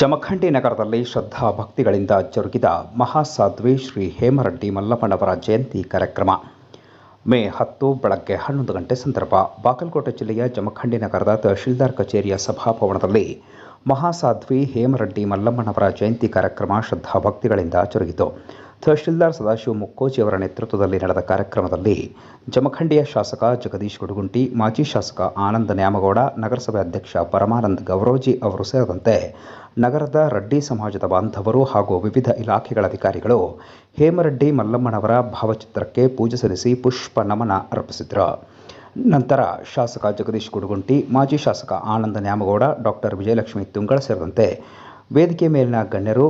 ಜಮಖಂಡಿ ನಗರದಲ್ಲಿ ಶ್ರದ್ಧಾ ಭಕ್ತಿಗಳಿಂದ ಜರುಗಿದ ಮಹಾಸಾಧ್ವಿ ಶ್ರೀ ಹೇಮರಡ್ಡಿ ಮಲ್ಲಪ್ಪನವರ ಜಯಂತಿ ಕಾರ್ಯಕ್ರಮ. ಮೇ ಹತ್ತು ಬೆಳಗ್ಗೆ ಹನ್ನೊಂದು ಗಂಟೆ ಸಂದರ್ಭ ಬಾಗಲಕೋಟೆ ಜಿಲ್ಲೆಯ ಜಮಖಂಡಿ ನಗರದ ತಹಶೀಲ್ದಾರ್ ಕಚೇರಿಯ ಸಭಾಭವನದಲ್ಲಿ ಮಹಾಸಾಧ್ವಿ ಹೇಮರಡ್ಡಿ ಮಲ್ಲಮ್ಮನವರ ಜಯಂತಿ ಕಾರ್ಯಕ್ರಮ ಶ್ರದ್ಧಾ ಭಕ್ತಿಗಳಿಂದ ಜರುಗಿತು. ತಹಶೀಲ್ದಾರ್ ಸದಾಶಿವ ಮುಕ್ಕೋಜಿ ಅವರ ನೇತೃತ್ವದಲ್ಲಿ ನಡೆದ ಕಾರ್ಯಕ್ರಮದಲ್ಲಿ ಜಮಖಂಡಿಯ ಶಾಸಕ ಜಗದೀಶ್ ಗುಡುಗುಂಟಿ, ಮಾಜಿ ಶಾಸಕ ಆನಂದ ನ್ಯಾಮಗೌಡ, ನಗರಸಭೆ ಅಧ್ಯಕ್ಷ ಪರಮಾನಂದ್ ಗೌರೋಜಿ ಅವರು ಸೇರಿದಂತೆ ನಗರದ ರೆಡ್ಡಿ ಸಮಾಜದ ಬಾಂಧವರು ಹಾಗೂ ವಿವಿಧ ಇಲಾಖೆಗಳ ಅಧಿಕಾರಿಗಳು ಹೇಮರೆಡ್ಡಿ ಮಲ್ಲಮ್ಮನವರ ಭಾವಚಿತ್ರಕ್ಕೆ ಪೂಜೆ ಸಲ್ಲಿಸಿ ಪುಷ್ಪ ನಮನ ಅರ್ಪಿಸಿದರು ನಂತರ ಶಾಸಕ ಜಗದೀಶ್ ಗುಡುಗುಂಟಿ, ಮಾಜಿ ಶಾಸಕ ಆನಂದ ನ್ಯಾಮಗೌಡ, ಡಾಕ್ಟರ್ ವಿಜಯಲಕ್ಷ್ಮಿ ತುಂಗಳ ಸೇರಿದಂತೆ ವೇದಿಕೆ ಮೇಲಿನ ಗಣ್ಯರು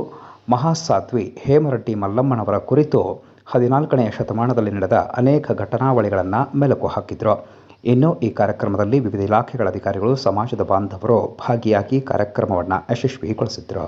ಮಹಾಸಾಧ್ವಿ ಹೇಮರಟ್ಟಿ ಮಲ್ಲಮ್ಮನವರ ಕುರಿತು ಹದಿನಾಲ್ಕನೆಯ ಶತಮಾನದಲ್ಲಿ ನಡೆದ ಅನೇಕ ಘಟನಾವಳಿಗಳನ್ನು ಮೆಲುಕು ಹಾಕಿದ್ರು. ಇನ್ನು ಈ ಕಾರ್ಯಕ್ರಮದಲ್ಲಿ ವಿವಿಧ ಇಲಾಖೆಗಳ ಅಧಿಕಾರಿಗಳು, ಸಮಾಜದ ಬಾಂಧವರು ಭಾಗಿಯಾಗಿ ಕಾರ್ಯಕ್ರಮವನ್ನು ಯಶಸ್ವಿಗೊಳಿಸಿದರು.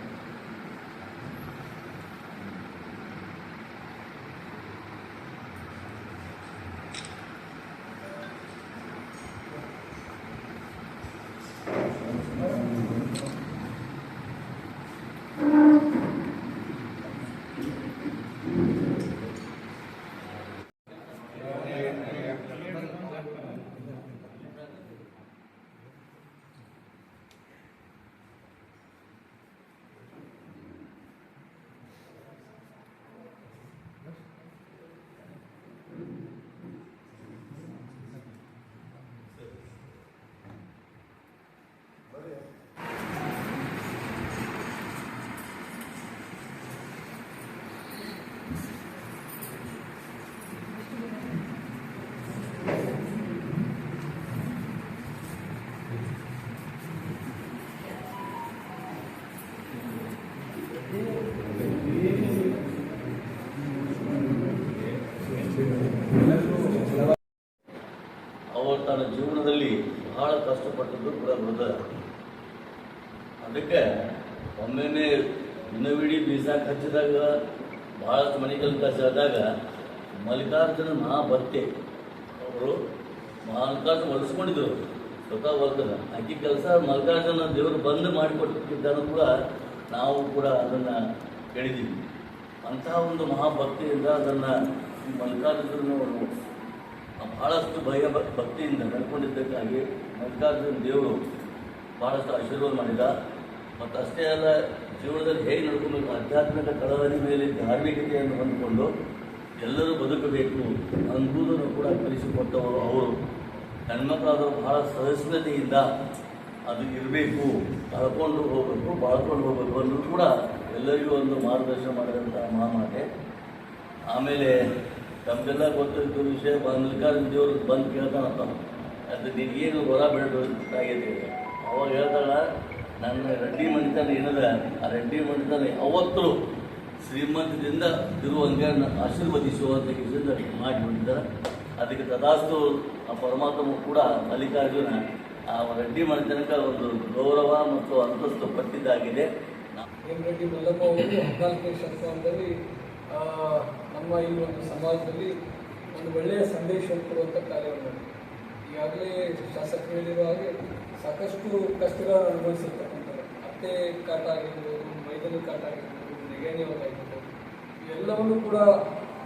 ಅವರು ತನ್ನ ಜೀವನದಲ್ಲಿ ಬಹಳ ಕಷ್ಟಪಟ್ಟದ್ದು ಕೂಡ ಮೃದ ಅದಕ್ಕೆ ಒಮ್ಮೆನೆ ದಿನವಿಡೀ ಬೀಸ ಹಚ್ಚಿದಾಗ ಬಹಳಷ್ಟು ಮನೆಗಳು ಕಚ್ಚಾದಾಗ ಮಲ್ಲಿಕಾರ್ಜುನ ಮಹಾಭಕ್ತಿ ಅವರು ಮಲ್ಲಿಕಾರ್ಜುನ ಹೊಲಿಸ್ಕೊಂಡಿದ್ರು. ಸ್ವತಃ ಹೊಲ್ತದ ಆಕೆ ಕೆಲಸ ಮಲ್ಲಿಕಾರ್ಜುನ ದೇವರು ಬಂದು ಮಾಡಿಕೊಟ್ಟಿದ್ದಾನು ಕೂಡ ನಾವು ಕೂಡ ಅದನ್ನು ಕೇಳಿದ್ದೀವಿ. ಅಂತಹ ಒಂದು ಮಹಾಭಕ್ತಿಯಿಂದ ಅದನ್ನು ಮಲ್ಲಿಕಾರ್ಜುನವರು ಬಹಳಷ್ಟು ಭಯ ಭಕ್ತಿಯಿಂದ ನಡ್ಕೊಂಡಿದ್ದಕ್ಕಾಗಿ ಮಲ್ಲಿಕಾರ್ಜುನ ದೇವರು ಬಹಳಷ್ಟು ಆಶೀರ್ವಾದ ಮಾಡಿದ. ಮತ್ತು ಅಷ್ಟೇ ಅಲ್ಲ, ಜೀವನದಲ್ಲಿ ಹೇಗೆ ನಡ್ಕೊಬೇಕು? ಆಧ್ಯಾತ್ಮಿಕ ಕಳವಳಿ ಮೇಲೆ ಧಾರ್ಮಿಕತೆಯನ್ನು ಹೊಂದಿಕೊಂಡು ಎಲ್ಲರೂ ಬದುಕಬೇಕು ಅನ್ನುವುದನ್ನು ಕೂಡ ಕಲಿಸಿಕೊಟ್ಟವರು ಅವರು. ಹೆಣ್ಮಕ್ಳಾದವರು ಬಹಳ ಸಹಿಷ್ಣುತೆಯಿಂದ ಅದು ಇರಬೇಕು, ಕಳ್ಕೊಂಡು ಹೋಗಬೇಕು, ಬಾಳ್ಕೊಂಡು ಹೋಗಬೇಕು ಅನ್ನೋದು ಕೂಡ ಎಲ್ಲರಿಗೂ ಒಂದು ಮಾರ್ಗದರ್ಶನ ಮಾಡಿದಂಥ ಮಹಾಮಾತೆ. ಆಮೇಲೆ ತಮಗೆಲ್ಲ ಗೊತ್ತಿರೋ ವಿಷಯ ಮಲ್ಲಿಕಾರ್ಜುನ ದೇವರು ಬಂದು ಕೇಳ್ತಾನಂತ ಅದು ನಿನಗೇನು ಹೊರ ಬೆಳೆದಾಗಿದೆ ಅವಾಗ ಹೇಳ್ತಾಳ, ನನ್ನ ರೆಡ್ಡಿ ಮಣಿತನ ಏನಿದೆ? ಆ ರೆಡ್ಡಿ ಮಣಿತನ ಅವತ್ತು ಶ್ರೀಮಂತದಿಂದ ಇರುವಂಗೆ ಆಶೀರ್ವದಿಸುವಂಥ ಮಾಡಿ ಮಾಡಿಬಿಟ್ಟಿದ್ದಾರೆ ಅದಕ್ಕೆ ತದಾಸ್ತು ಆ ಪರಮಾತ್ಮ ಕೂಡ ಮಲ್ಲಿಕಾರ್ಜುನ ಆ ರೆಡ್ಡಿ ಮನೆತನಕ ಒಂದು ಗೌರವ ಮತ್ತು ಅಂತಸ್ತು ಪಟ್ಟಿದ್ದಾಗಿದೆ ರೆಡ್ಡಿ ಮಲ್ಲಪ್ಪ ಅವರು ಹದಿನಾಲ್ಕನೇ ಶತಮಾನದಲ್ಲಿ ನಮ್ಮ ಈ ಒಂದು ಸಮಾಜದಲ್ಲಿ ಒಂದು ಒಳ್ಳೆಯ ಸಂದೇಶವನ್ನು ಕೊಡುವಂಥ ಕಾರ್ಯವನ್ನು. ಈಗಾಗಲೇ ಶಾಸಕರು ಹೇಳಿರುವ ಹಾಗೆ ಸಾಕಷ್ಟು ಕಷ್ಟಗಳನ್ನು ಅನುಭವಿಸಿರ್ತಕ್ಕಂಥದ್ದು ಅತ್ತೆ ಕಾಟ ಆಗಿರ್ಬೋದು, ಮೈದನ ಕಾಟ ಆಗಿರ್ಬೋದು ನೆಗೆಣಿಯವರಾಗಿರ್ಬೋದು ಇವೆಲ್ಲವನ್ನು ಕೂಡ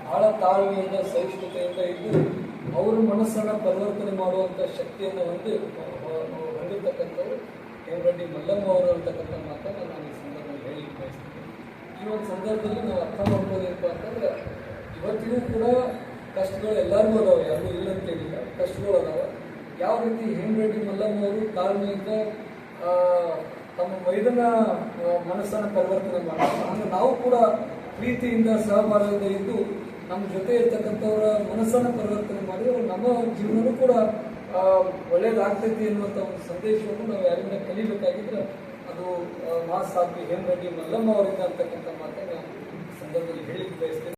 ಬಹಳ ತಾಳ್ಮೆಯಿಂದ, ಸಹಿಷ್ಣುತೆಯಿಂದ ಇದ್ದು ಅವರ ಮನಸ್ಸನ್ನು ಪರಿವರ್ತನೆ ಮಾಡುವಂಥ ಶಕ್ತಿಯನ್ನು ಹೊಂದಿ ಹೊಂದಿರತಕ್ಕಂಥವ್ರು. ಹೇಮರೆಡ್ಡಿ ಮಲ್ಲಮ್ಮ ಅವರು ಅಂತಕ್ಕಂಥ ಮಾತನ್ನು ನಾನು ಈ ಸಂದರ್ಭದಲ್ಲಿ ಹೇಳಲಿಕ್ಕೆ ಬಯಸ್ತೀನಿ. ಈ ಒಂದು ಸಂದರ್ಭದಲ್ಲಿ ನಾವು ಅರ್ಥ ಮಾಡ್ಬೋದೇನಪ್ಪ ಅಂತಂದ್ರೆ, ಇವತ್ತಿಗೂ ಕೂಡ ಕಷ್ಟಗಳು ಎಲ್ಲರಿಗೂ ಅದಾವೆ ಯಾರು ಇಲ್ಲ ಅಂತೇಳಿಲ್ಲ ಕಷ್ಟಗಳು ಅದಾವೆ. ಯಾವ ರೀತಿ ಹೇಮರೆಡ್ಡಿ ಮಲ್ಲಮ್ಮ ಅವರು ತಾಳ್ಮೆಯಿಂದ ತಮ್ಮ ಮೈದನ ಮನಸ್ಸನ್ನು ಪರಿವರ್ತನೆ ಮಾಡ್ತಾರೆ. ಹಂಗೆ ನಾವು ಕೂಡ ಪ್ರೀತಿಯಿಂದ ಸಹಬಾಳ್ವೆಯಿಂದ ಇದ್ದು ನಮ್ಮ ಜೊತೆ ಇರ್ತಕ್ಕಂಥವರ ಮನಸ್ಸನ್ನು ಪರಿವರ್ತನೆ ಮಾಡಿದ್ರೆ ನಮ್ಮ ಜೀವನನೂ ಕೂಡ ಒಳ್ಳೇದಾಗ್ತೈತಿ ಅನ್ನುವಂಥ ಒಂದು ಸಂದೇಶವನ್ನು ನಾವು ಯಾರಿಂದ ಕಲಿಬೇಕಾಗಿದ್ರೆ ಅದು ಮಹಾಸಾಧ್ವಿ ಹೇಮರೆಡ್ಡಿ ಮಲ್ಲಮ್ಮ ಅವರಿಂದ ಅಂತಕ್ಕಂಥ ಮಾತನ್ನು ಸಂದರ್ಭದಲ್ಲಿ ಹೇಳಿಕ್ಕೆ ಬಯಸ್ತೇನೆ.